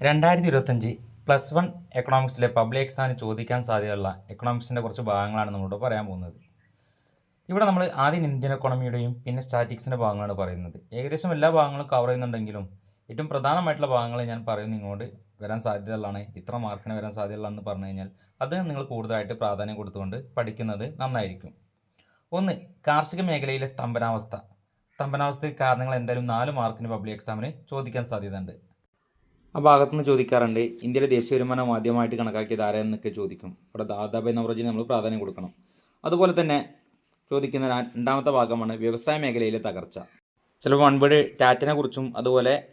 രണ്ടായിരത്തി ഇരുപത്തഞ്ച് plus one എക്കണോമിക്സിലെ public എക്സാമിന് ചോദിക്കാൻ സാധ്യതയുള്ള എക്കണോമിക്സിന്റെ കുറച്ച് ഭാഗങ്ങളാണ് നമ്മളോട് പറയാൻ പോകുന്നത്. ഇവിടെ നമ്മൾ ആദ്യം ഇന്ത്യൻ എക്കോണമിയുടെയും പിന്നെ സ്റ്റാറ്റിക്സിന്റെ ഭാഗങ്ങളാണ് പറയുന്നത്. ഏകദേശം എല്ലാ ഭാഗങ്ങളും കവർ ചെയ്യുന്നുണ്ടെങ്കിലും ഏറ്റവും പ്രധാനമായിട്ടുള്ള ഭാഗങ്ങൾ ഞാൻ പറയുന്നത് നിങ്ങളോട് വരാൻ സാധ്യതയുള്ളതാണ്. ഇത്ര മാർക്കിന് വരാൻ സാധ്യതയുള്ളതെന്ന് പറഞ്ഞു കഴിഞ്ഞാൽ അത് നിങ്ങൾ കൂടുതലായിട്ട് പ്രാധാന്യം കൊടുത്തുകൊണ്ട് പഠിക്കുന്നത് നന്നായിരിക്കും. ഒന്ന് കാർഷിക മേഖലയിലെ സ്തംഭനാവസ്ഥ. സ്തംഭനാവസ്ഥയ്ക്ക് കാരണങ്ങൾ എന്തായാലും നാല് മാർക്കിന് പബ്ലിക് എക്സാമിന് ചോദിക്കാൻ സാധ്യതയുണ്ട്. ആ ഭാഗത്തുനിന്ന് ചോദിക്കാറുണ്ട് ഇന്ത്യയിലെ ദേശീയ വരുമാനം ആദ്യമായിട്ട് കണക്കാക്കിയത് ആരെന്നൊക്കെ ചോദിക്കും. അവിടെ ദാദാബായ് നവറോജിന് നമ്മൾ പ്രാധാന്യം കൊടുക്കണം. അതുപോലെ തന്നെ ചോദിക്കുന്ന രണ്ടാമത്തെ ഭാഗമാണ് വ്യവസായ മേഖലയിലെ തകർച്ച. ചിലപ്പോൾ വൺവേഡ് ടാറ്റനെ കുറിച്ചും അതുപോലെ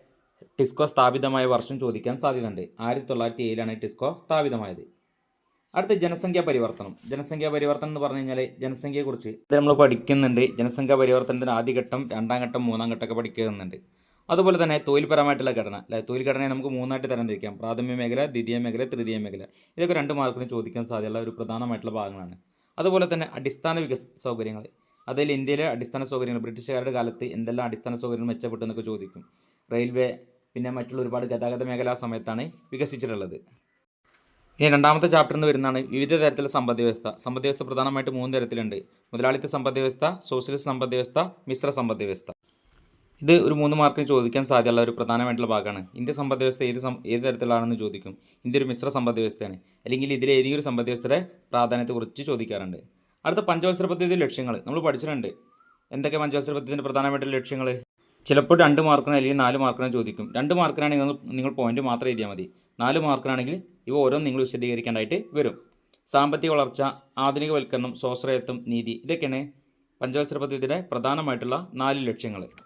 ടിസ്കോ സ്ഥാപിതമായ വർഷം ചോദിക്കാൻ സാധ്യതയുണ്ട്. ആയിരത്തി തൊള്ളായിരത്തി ഏഴിലാണ് ടിസ്കോ സ്ഥാപിതമായത്. അടുത്ത ജനസംഖ്യാ പരിവർത്തനം. ജനസംഖ്യാ പരിവർത്തനം എന്ന് പറഞ്ഞു കഴിഞ്ഞാൽ ജനസംഖ്യയെക്കുറിച്ച് നമ്മൾ പഠിക്കുന്നുണ്ട്. ജനസംഖ്യാ പരിവർത്തനത്തിന്റെ ആദ്യ ഘട്ടം രണ്ടാം ഘട്ടം മൂന്നാം ഘട്ടമൊക്കെ പഠിക്കുന്നുണ്ട്. അതുപോലെ തന്നെ തൊഴിൽപരമായിട്ടുള്ള ഘടന അല്ലെ? തൊഴിൽ ഘടനയെ നമുക്ക് മൂന്നായിട്ട് തരംതിരിക്കാം. പ്രാഥമിക മേഖല ദ്വിതീയ മേഖല തൃതീയ മേഖല. ഇതൊക്കെ രണ്ട് മാർക്കിന് ചോദിക്കാൻ സാധ്യതയുള്ള ഒരു പ്രധാനമായിട്ടുള്ള ഭാഗങ്ങളാണ്. അതുപോലെ തന്നെ അടിസ്ഥാന വികസ സൗകര്യങ്ങൾ. അതിൽ ഇന്ത്യയിലെ അടിസ്ഥാന സൗകര്യങ്ങൾ ബ്രിട്ടീഷുകാരുടെ കാലത്ത് എന്തെല്ലാം അടിസ്ഥാന സൗകര്യങ്ങൾ മെച്ചപ്പെട്ടു എന്നൊക്കെ ചോദിക്കും. റെയിൽവേ പിന്നെ മറ്റുള്ള ഒരുപാട് ഗതാഗത മേഖല ആ സമയത്താണ് വികസിച്ചിട്ടുള്ളത്. ഇനി രണ്ടാമത്തെ ചാപ്റ്ററിൽ നിന്ന് വരുന്നതാണ് വിവിധ തരത്തിലുള്ള സമ്പദ് വ്യവസ്ഥ. സമ്പദ് വ്യവസ്ഥ പ്രധാനമായിട്ട് മൂന്ന് തരത്തിലുണ്ട്. മുതലാളിത്ത സമ്പദ് വ്യവസ്ഥ സോഷ്യലിസ്റ്റ് സമ്പദ് വ്യവസ്ഥ മിശ്ര സമ്പദ് വ്യവസ്ഥ. ഇത് ഒരു മൂന്ന് മാർക്കിന് ചോദിക്കാൻ സാധ്യതയുള്ള ഒരു പ്രധാനമായിട്ടുള്ള ഭാഗമാണ്. ഇന്ത്യ സമ്പദ് വ്യവസ്ഥ ഏത് ഏത് തരത്തിലാണെന്ന് ചോദിക്കും. ഇന്ത്യ ഒരു മിശ്ര സമ്പദ് വ്യവസ്ഥയാണ് അല്ലെങ്കിൽ ഇതിലെ ഏതെങ്കിലും സമ്പദ് വ്യവസ്ഥയുടെ പ്രാധാന്യത്തെക്കുറിച്ച് ചോദിക്കാറുണ്ട്. അടുത്ത പഞ്ചവത്സര പദ്ധതി ലക്ഷ്യങ്ങൾ. നമ്മൾ പഠിച്ചിട്ടുണ്ട്. എന്തൊക്കെ പഞ്ചവത്സര പദ്ധതിന്റെ പ്രധാനമായിട്ടുള്ള ലക്ഷ്യങ്ങൾ? ചിലപ്പോൾ രണ്ട് മാർക്കിന് അല്ലെങ്കിൽ നാല് മാർക്കിനോ ചോദിക്കും. രണ്ട് മാർക്കിനാണെങ്കിൽ നിങ്ങൾ നിങ്ങൾ പോയിന്റ് മാത്രം എഴുതിയാൽ മതി. നാല് മാർക്കിനാണെങ്കിൽ ഇവ ഓരോന്നും നിങ്ങൾ വിശദീകരിക്കേണ്ടതായിട്ട് വരും. സാമ്പത്തിക വളർച്ച ആധുനികവൽക്കരണം സ്വാശ്രയത്വം നീതി ഇതൊക്കെയാണ് പഞ്ചവത്സര പദ്ധതിയുടെ പ്രധാനമായിട്ടുള്ള നാല് ലക്ഷ്യങ്ങൾ.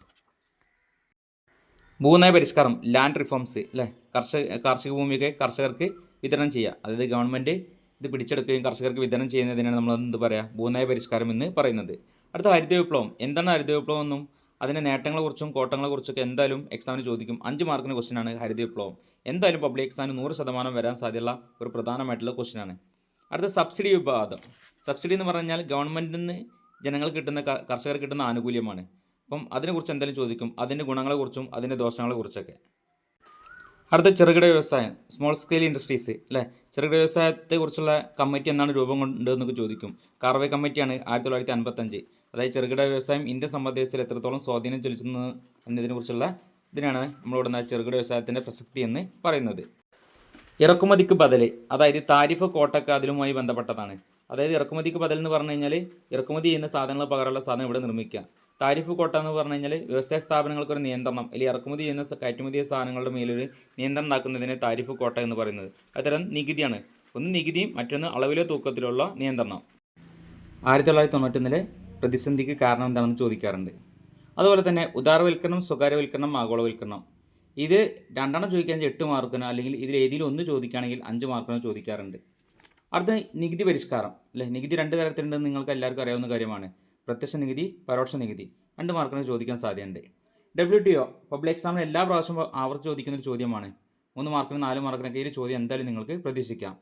ഭൂനയ പരിഷ്കാരം ലാൻഡ് റിഫോംസ് അല്ലേ കർഷക കാർഷിക ഭൂമിയൊക്കെ കർഷകർക്ക് വിതരണം ചെയ്യുക. അതായത് ഗവൺമെന്റ് ഇത് പിടിച്ചെടുക്കുകയും കർഷകർക്ക് വിതരണം ചെയ്യുന്നതിനാണ് നമ്മൾ എന്ത് പറയുക ഭൂനയ പരിഷ്കാരം എന്ന് പറയുന്നത്. അടുത്ത ഹരിത വിപ്ലവം എന്താണ് ഹരിത വിപ്ലവം എന്നും? അതിന്റെ നേട്ടങ്ങളെക്കുറിച്ചും കോട്ടങ്ങളെക്കുറിച്ചൊക്കെ എന്തായാലും എക്സാമിന് ചോദിക്കും. അഞ്ച് മാർക്കിന് ക്വസ്റ്റ്യനാണ് ഹരിത വിപ്ലവം എന്തായാലും പബ്ലിക് എക്സാമിന് നൂറ് ശതമാനം വരാൻ സാധ്യതയുള്ള ഒരു പ്രധാനമായിട്ടുള്ള ക്വസ്റ്റ്യനാണ് അടുത്ത സബ്സിഡി വിഭാഗം. സബ്സിഡി എന്ന് പറഞ്ഞാൽ ഗവൺമെന്റിൽ നിന്ന് ജനങ്ങൾക്ക് കിട്ടുന്ന കർഷകർ കിട്ടുന്ന ആനുകൂല്യമാണ്. അപ്പം അതിനെക്കുറിച്ച് എന്തായാലും ചോദിക്കും അതിന്റെ ഗുണങ്ങളെക്കുറിച്ചും അതിന്റെ ദോഷങ്ങളെക്കുറിച്ചൊക്കെ അടുത്ത ചെറുകിട വ്യവസായം സ്മോൾ സ്കെയിൽ ഇൻഡസ്ട്രീസ് അല്ലേ? ചെറുകിട വ്യവസായത്തെക്കുറിച്ചുള്ള കമ്മിറ്റി എന്നാണ് രൂപം കൊണ്ടതെന്നൊക്കെ ചോദിക്കും. കാർവേ കമ്മിറ്റിയാണ് ആയിരത്തി തൊള്ളായിരത്തി അൻപത്തഞ്ച് അതായത് ചെറുകിട വ്യവസായം ഇന്ത്യ വ്യവസ്ഥയിൽ എത്രത്തോളം സ്വാധീനം ചെലുത്തുന്നു എന്നതിനെക്കുറിച്ചുള്ള ഇതിനാണ് നമ്മളിവിടെ ചെറുകിട വ്യവസായത്തിന്റെ പ്രസക്തി എന്ന് പറയുന്നത്. ഇറക്കുമതിക്ക് ബദൽ അതായത് താരിഫ് കോട്ടൊക്കെ അതിലുമായി ബന്ധപ്പെട്ടതാണ്. അതായത് ഇറക്കുമതിക്ക് ബദൽ എന്ന് പറഞ്ഞു കഴിഞ്ഞാൽ ഇറക്കുമതി ചെയ്യുന്ന സാധനങ്ങൾ പകരമുള്ള സാധനം ഇവിടെ നിർമ്മിക്കുക. താരിഫ് കോട്ട എന്ന് പറഞ്ഞു കഴിഞ്ഞാൽ വ്യവസായ സ്ഥാപനങ്ങൾക്ക് ഒരു നിയന്ത്രണം. അല്ലെങ്കിൽ ഇറക്കുമതി ചെയ്യുന്ന കയറ്റുമതി ചെയ്യുന്ന സാധനങ്ങളുടെ മേലൊരു നിയന്ത്രണം ഉണ്ടാക്കുന്നതിനെ താരിഫ് കോട്ട എന്ന് പറയുന്നത്. അത്തരം നികുതിയാണ്. ഒന്ന് നികുതിയും മറ്റൊന്ന് അളവിലോ തൂക്കത്തിലുള്ള നിയന്ത്രണം. ആയിരത്തി തൊള്ളായിരത്തി തൊണ്ണൂറ്റൊന്നിലെ പ്രതിസന്ധിക്ക് കാരണം എന്താണെന്ന് ചോദിക്കാറുണ്ട്. അതുപോലെ തന്നെ ഉദാരവൽക്കരണം സ്വകാര്യവൽക്കരണം ആഗോളവൽക്കരണം. ഇത് രണ്ടെണ്ണം ചോദിക്കാൻ എട്ട് മാർക്കിന് അല്ലെങ്കിൽ ഇതിൽ ഏതെങ്കിലും ഒന്ന് ചോദിക്കുകയാണെങ്കിൽ അഞ്ച് മാർക്കിന് ചോദിക്കാറുണ്ട്. അടുത്ത നികുതി പരിഷ്കാരം. അല്ലെ? നികുതി രണ്ട് തരത്തിലുണ്ടെന്ന് നിങ്ങൾക്ക് എല്ലാവർക്കും അറിയാവുന്ന കാര്യമാണ്. പ്രത്യക്ഷ നികുതി പരോക്ഷ നികുതി രണ്ട് മാർക്കിന് ചോദിക്കാൻ സാധ്യതയുണ്ട്. ഡബ്ല്യു ടി ഒ പബ്ലിക് എക്സാമിന് എല്ലാ പ്രാവശ്യം ആവർത്തി ചോദിക്കുന്ന ഒരു ചോദ്യമാണ്. മൂന്ന് മാർക്കിന് നാല് മാർക്കിനൊക്കെ ഈ ചോദ്യം എന്തായാലും നിങ്ങൾക്ക് പ്രതീക്ഷിക്കാം.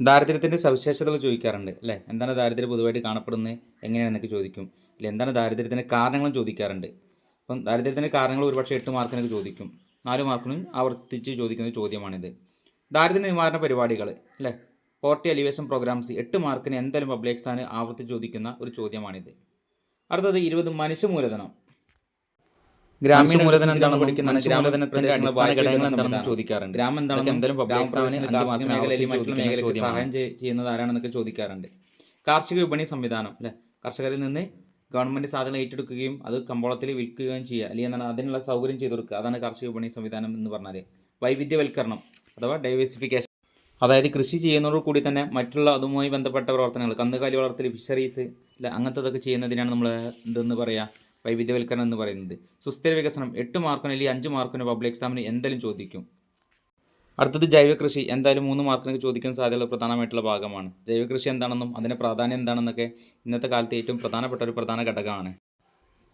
ദാരിദ്ര്യത്തിന്റെ സവിശേഷതകൾ ചോദിക്കാറുണ്ട് അല്ലേ? എന്താണ് ദാരിദ്ര്യം പൊതുവായിട്ട് കാണപ്പെടുന്നത്? എങ്ങനെയാണെന്നൊക്കെ ചോദിക്കും. അല്ലെ? എന്താണ് ദാരിദ്ര്യത്തിന്റെ കാരണങ്ങളും ചോദിക്കാറുണ്ട്. അപ്പം ദാരിദ്ര്യത്തിന്റെ കാരണങ്ങൾ ഒരുപക്ഷെ എട്ട് മാർക്കിനൊക്കെ ചോദിക്കും. നാല് മാർക്കിനും ആവർത്തിച്ച് ചോദിക്കുന്ന ചോദ്യമാണിത്. ദാരിദ്ര്യ നിവാരണ പരിപാടികൾ അല്ലേ? പോർട്ടി എലിവേഷൻ പ്രോഗ്രാംസ് എട്ട് മാർക്കിന് എന്തായാലും പബ്ലിക് എക്സാമിന് ആവർത്തിച്ച് ചോദിക്കുന്ന ഒരു ചോദ്യമാണിത്. അടുത്തത് ഇരുപത് മനുഷ്യ മൂലധനം ഗ്രാമീണ മൂലധനം എന്താണ് പഠിക്കുന്നത് ഗ്രാമധനത്തിന്റെ അടിസ്ഥാന ഘടകങ്ങൾ എന്താണെന്ന് ചോദിക്കാറുണ്ട്. ഗ്രാമം എന്താണെന്ന് എന്തായാലും പബ്ലിക് എക്സാമിന് മേഖലയിൽ മറ്റുള്ള മേഖലയ്ക്ക് സഹായം ചെയ്- ചെയ്യുന്നത് ആരാണെന്നൊക്കെ ചോദിക്കാറുണ്ട്. കാർഷിക വിപണി സംവിധാനം അല്ലെ? കർഷകരിൽ നിന്ന് ഗവൺമെന്റ് സാധനം ഏറ്റെടുക്കുകയും അത് കമ്പോളത്തിൽ വിൽക്കുകയും ചെയ്യുക അല്ലെങ്കിൽ എന്താണ് അതിനുള്ള സൗകര്യം ചെയ്തു കൊടുക്കുക. അതാണ് കാർഷിക വിപണി സംവിധാനം എന്ന് പറഞ്ഞാൽ വൈവിധ്യവൽക്കരണം അഥവാ ഡൈവേഴ്സിഫിക്കേഷൻ അതായത് കൃഷി ചെയ്യുന്നതോട് കൂടി തന്നെ മറ്റുള്ള അതുമായി ബന്ധപ്പെട്ട പ്രവർത്തനങ്ങൾ കന്നുകാലി വളർത്തൽ ഫിഷറീസ് അങ്ങനത്തതൊക്കെ ചെയ്യുന്നതിനാണ് നമ്മൾ എന്തെന്ന് പറയുക വൈവിധ്യവൽക്കരണം എന്ന് പറയുന്നത്. സുസ്ഥിര വികസനം എട്ട് മാർക്കിന് അല്ലെങ്കിൽ അഞ്ച് മാർക്കിന് പബ്ലിക് എക്സാമിന് എന്തായാലും ചോദിക്കും. അടുത്തത് ജൈവകൃഷി എന്തായാലും മൂന്ന് മാർക്കിന് ചോദിക്കാൻ സാധ്യതയുള്ള പ്രധാനമായിട്ടുള്ള ഭാഗമാണ്. ജൈവകൃഷി എന്താണെന്നും അതിന്റെ പ്രാധാന്യം എന്താണെന്നൊക്കെ ഇന്നത്തെ കാലത്ത് ഏറ്റവും പ്രധാനപ്പെട്ട ഒരു പ്രധാന ഘടകമാണ്.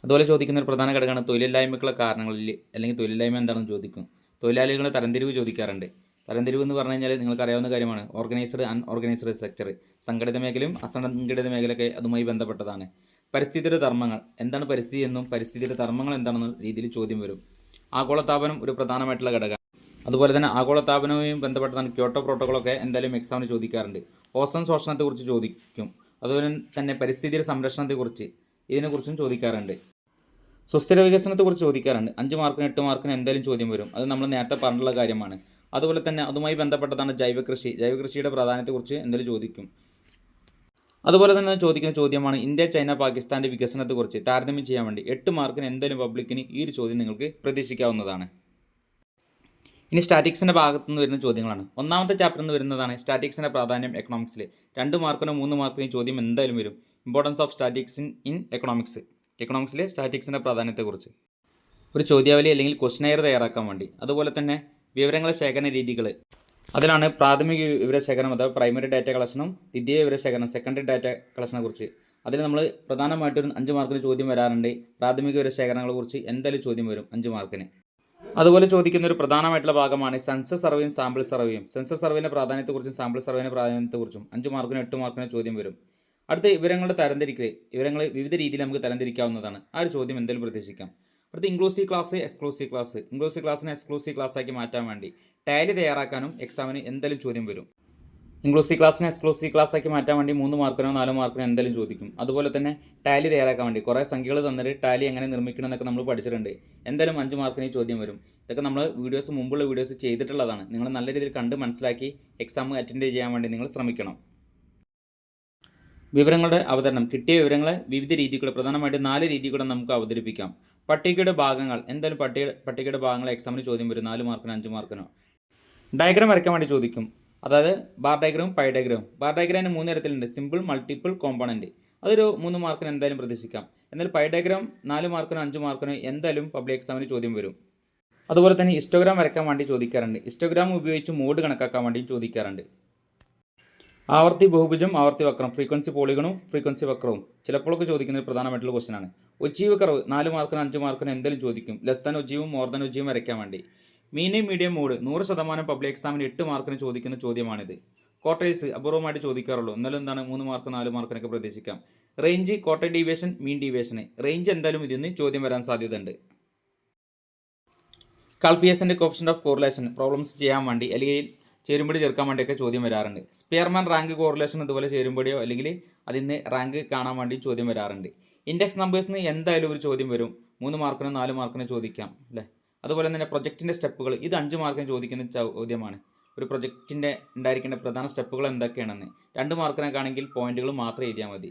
അതുപോലെ ചോദിക്കുന്ന ഒരു പ്രധാന ഘടകമാണ് തൊഴിലില്ലായ്മയ്ക്കുള്ള കാരണങ്ങളിൽ അല്ലെങ്കിൽ തൊഴിലില്ലായ്മ എന്താണെന്ന് ചോദിക്കും. തൊഴിലാളികളുടെ തരംതിരിവ് ചോദിക്കാറുണ്ട്. തരംതിരിവ് എന്ന് പറഞ്ഞു കഴിഞ്ഞാൽ നിങ്ങൾക്ക് അറിയാവുന്ന കാര്യമാണ്. ഓർഗനൈസ്ഡ് അൺഓർഗനൈസ്ഡ് സെക്ടർ സംഘടിത മേഖലയും അസംഘടിത മേഖലയൊക്കെ അതുമായി ബന്ധപ്പെട്ടതാണ്. പരിസ്ഥിതിയുടെ ധർമ്മങ്ങൾ എന്താണ് പരിസ്ഥിതി എന്നും പരിസ്ഥിതിയുടെ ധർമ്മങ്ങൾ എന്താണെന്ന രീതിയിൽ ചോദ്യം വരും. ആഗോളതാപനം ഒരു പ്രധാനമായിട്ടുള്ള ഘടകം അതുപോലെ തന്നെ ആഗോളതാപനവുമായി ബന്ധപ്പെട്ടതാണ് ക്യോട്ടോ പ്രോട്ടോക്കോളൊക്കെ എന്തായാലും എക്സാമിന് ചോദിക്കാറുണ്ട്. ഓസോൺ ശോഷണത്തെക്കുറിച്ച് ചോദിക്കും. അതുപോലെ തന്നെ പരിസ്ഥിതിയുടെ സംരക്ഷണത്തെക്കുറിച്ച് ഇതിനെക്കുറിച്ചും ചോദിക്കാറുണ്ട്. സുസ്ഥിര വികസനത്തെക്കുറിച്ച് ചോദിക്കാറുണ്ട്. അഞ്ച് മാർക്കിന് എട്ട് മാർക്കിന് എന്തായാലും ചോദ്യം വരും. അത് നമ്മൾ നേരത്തെ പറഞ്ഞിട്ടുള്ള കാര്യമാണ്. അതുപോലെ തന്നെ അതുമായി ബന്ധപ്പെട്ടതാണ് ജൈവകൃഷി. ജൈവകൃഷിയുടെ പ്രാധാന്യത്തെക്കുറിച്ച് എന്തെങ്കിലും ചോദിക്കും? അതുപോലെ തന്നെ ചോദിക്കുന്ന ചോദ്യമാണ് ഇന്ത്യ ചൈന പാകിസ്ഥാന്റെ വികസനത്തെക്കുറിച്ച് താരതമ്യം ചെയ്യാൻ വേണ്ടി എട്ട് മാർക്കിന് എന്തെങ്കിലും പബ്ലിക്കിന് ഈ ഒരു ചോദ്യം നിങ്ങൾക്ക് പ്രതീക്ഷിക്കാവുന്നതാണ്. ഇനി സ്റ്റാറ്റിക്സിന്റെ ഭാഗത്തു നിന്ന് വരുന്ന ചോദ്യങ്ങളാണ്. ഒന്നാമത്തെ ചാപ്റ്ററിൽ നിന്ന് വരുന്നതാണ് സ്റ്റാറ്റിക്സിന്റെ പ്രാധാന്യം എക്കണോമിക്സിൽ രണ്ട് മാർക്കിനോ മൂന്ന് മാർക്കിനോ ചോദ്യം എന്തായാലും വരും. Importance of statics in in economics എക്കണോമിക്സിലെ സ്റ്റാറ്റിക്സിന്റെ പ്രാധാന്യത്തെക്കുറിച്ച്. ഒരു ചോദ്യാവലി അല്ലെങ്കിൽ ക്വസ്റ്റനെയർ തയ്യാറാക്കാൻ വേണ്ടി. അതുപോലെ തന്നെ വിവരങ്ങളെ ശേഖരണ രീതികൾ അതിലാണ് പ്രാഥമിക വിവര ശേഖരണം അഥവാ പ്രൈമറി ഡാറ്റ കളക്ഷനും ദ്വിതീയ വിവര ശേഖരണം സെക്കൻഡറി ഡാറ്റ കളക്ഷനെ കുറിച്ച്. അതിൽ നമ്മൾ പ്രധാനമായിട്ടൊരു അഞ്ച് മാർക്കിന് ചോദ്യം വരാറുണ്ട്. പ്രാഥമിക വിവര ശേഖരണങ്ങളെ കുറിച്ച് എന്തായാലും ചോദ്യം വരും അഞ്ച് മാർക്കിന് അതുപോലെ ചോദിക്കുന്ന ഒരു പ്രധാനമായിട്ടുള്ള ഭാഗമാണ് സെൻസസ് സർവേയും സാമ്പിൾ സർവേയും സെൻസസ് സർവേയുടെ പ്രാധാന്യത്തെക്കുറിച്ചും സാമ്പിൾ സർവേയുടെ പ്രാധാന്യത്തെക്കുറിച്ചും അഞ്ച് മാർക്കിന് എട്ട് മാർക്കിന് ചോദ്യം വരും. അടുത്ത വിവരങ്ങളുടെ തരംതിരിക്കൽ വിവരങ്ങൾ വിവിധ രീതിയിൽ നമുക്ക് തരംതിരിക്കാവുന്നതാണ്. ആ ഒരു ചോദ്യം എന്തെങ്കിലും പ്രതീക്ഷിക്കാം. അടുത്ത inclusive class exclusive class inclusive ക്ലാസ്സിനെ എക്സ്ക്ലൂസീവ് ക്ലാസ് ആക്കി മാറ്റാൻ വേണ്ടി ടാലി തയ്യാറാക്കാനും എക്സാമിന് എന്തെങ്കിലും ചോദ്യം വരും. ഇൻക്ലൂസീവ് ക്ലാസ്സിനെ എക്സ്ക്ലൂസീവ് ക്ലാസ് ആക്കി മാറ്റാൻ വേണ്ടി മൂന്ന് മാർക്കിനോ നാലോ മാർക്കിനോ എന്തെങ്കിലും ചോദിക്കും. അതുപോലെ തന്നെ ടാലി തയ്യാറാക്കാൻ വേണ്ടി കുറേ സംഖ്യകൾ തന്നിട്ട് ടാലി എങ്ങനെ നിർമ്മിക്കണം എന്നൊക്കെ നമ്മൾ പഠിച്ചിട്ടുണ്ട്. എന്തായാലും അഞ്ച് മാർക്കിന് ചോദ്യം വരും. ഇതൊക്കെ നമ്മൾ വീഡിയോസ് മുമ്പുള്ള വീഡിയോസ് ചെയ്തിട്ടുള്ളതാണ്. നിങ്ങൾ നല്ല രീതിയിൽ കണ്ട് മനസ്സിലാക്കി എക്സാം അറ്റൻഡ് ചെയ്യാൻ വേണ്ടി നിങ്ങൾ ശ്രമിക്കണം. വിവരങ്ങളുടെ അവതരണം. കിട്ടിയ വിവരങ്ങളെ വിവിധ രീതികൂടെ പ്രധാനമായിട്ടും നാല് രീതികൂടെ നമുക്ക് അവതരിപ്പിക്കാം. പട്ടികയുടെ ഭാഗങ്ങൾ. എന്തായാലും പട്ടിക പട്ടികയുടെ ഭാഗങ്ങൾ എക്സാമിന് ചോദ്യം വരും. നാല് മാർക്കിനോ അഞ്ച് മാർക്കിനോ ഡയഗ്രാം വരയ്ക്കാൻ വേണ്ടി ചോദിക്കും. അതായത് bar diagram pie diagram bar ഡയഗ്രാമിന് മൂന്ന് തരത്തിലുണ്ട്. സിമ്പിൾ മൾട്ടിപ്പിൾ കോമ്പണന്റ് അതൊരു മൂന്ന് മാർക്കിന് എന്തായാലും പ്രതീക്ഷിക്കാം. എന്നാൽ പൈ ഡയഗ്രാം നാല് മാർക്കിനോ അഞ്ച് മാർക്കിനോ എന്തായാലും പബ്ലിക് എക്സാമിന് ചോദ്യം വരും. അതുപോലെ തന്നെ ഹിസ്റ്റോഗ്രാം വരയ്ക്കാൻ വേണ്ടി ചോദിക്കാറുണ്ട്. ഹിസ്റ്റോഗ്രാം ഉപയോഗിച്ച് മോഡ് കണക്കാക്കാൻ വേണ്ടിയും ചോദിക്കാറുണ്ട്. ആവർത്തി ബഹുഭുജം ആവർത്തി വക്രം ഫ്രീക്വൻസി പോളിഗണും ഫ്രീക്വൻസി വക്രവും. ചിലപ്പോഴൊക്കെ ചോദിക്കുന്ന ഒരു പ്രധാനമായിട്ടുള്ള ക്വസ്റ്റൻ ആണ്. ഒജീവ് കറവ് നാല് മാർക്കിന് അഞ്ച് മാർക്കിന് എന്തെങ്കിലും ചോദിക്കും. ലെസ് ദാൻ ഒജീവും മോർ ദാൻ ഒജീവും വരയ്ക്കാൻ വേണ്ടി. മീനിയം മീഡിയം മോഡ് നൂറ് ശതമാനം പബ്ലിക് എക്സാമിന് എട്ട് മാർക്കിന് ചോദിക്കുന്ന ചോദ്യമാണിത്. കോട്ടേഴ്സ് അപൂർവമായിട്ട് ചോദിക്കാറുള്ളൂ. എന്നാലും എന്താണ്? മൂന്ന് മാർക്ക് നാല് മാർക്കിനൊക്കെ പ്രതീക്ഷിക്കാം. റേഞ്ച് കോട്ട ഡീവിയേഷൻ മീൻ ഡീവിയേഷന് റേഞ്ച് എന്തായാലും ഇതിൽ നിന്ന് ചോദ്യം വരാൻ സാധ്യതയുണ്ട്. കാൽപിയസിന്റെ കോപ്ഷൻ ഓഫ് കോറിലേഷൻ പ്രോബ്ലംസ് ചെയ്യാൻ വേണ്ടി അല്ലെങ്കിൽ ചേരുമ്പടി ചേർക്കാൻ വേണ്ടിയൊക്കെ ചോദ്യം വരാറുണ്ട്. സ്പിയർമാൻ റാങ്ക് കോറിലേഷൻ ഇതുപോലെ ചേരുംപടിയോ അല്ലെങ്കിൽ അതിന് റാങ്ക് കാണാൻ വേണ്ടി ചോദ്യം വരാറുണ്ട്. ഇൻഡെക്സ് നമ്പേഴ്സിന് എന്തായാലും ഒരു ചോദ്യം വരും. മൂന്ന് മാർക്കിനോ നാല് മാർക്കിനോ ചോദിക്കാം അല്ലേ? അതുപോലെ തന്നെ പ്രൊജക്റ്റിന്റെ സ്റ്റെപ്പുകൾ ഇത് അഞ്ച് മാർക്കിന് ചോദിക്കുന്ന ചോദ്യമാണ്. ഒരു പ്രൊജക്റ്റിന്റെ ഉണ്ടായിരിക്കേണ്ട പ്രധാന സ്റ്റെപ്പുകൾ എന്തൊക്കെയാണെന്ന്. രണ്ട് മാർക്കിനൊക്കെ ആണെങ്കിൽ പോയിന്റുകൾ മാത്രം എഴുതിയാൽ മതി.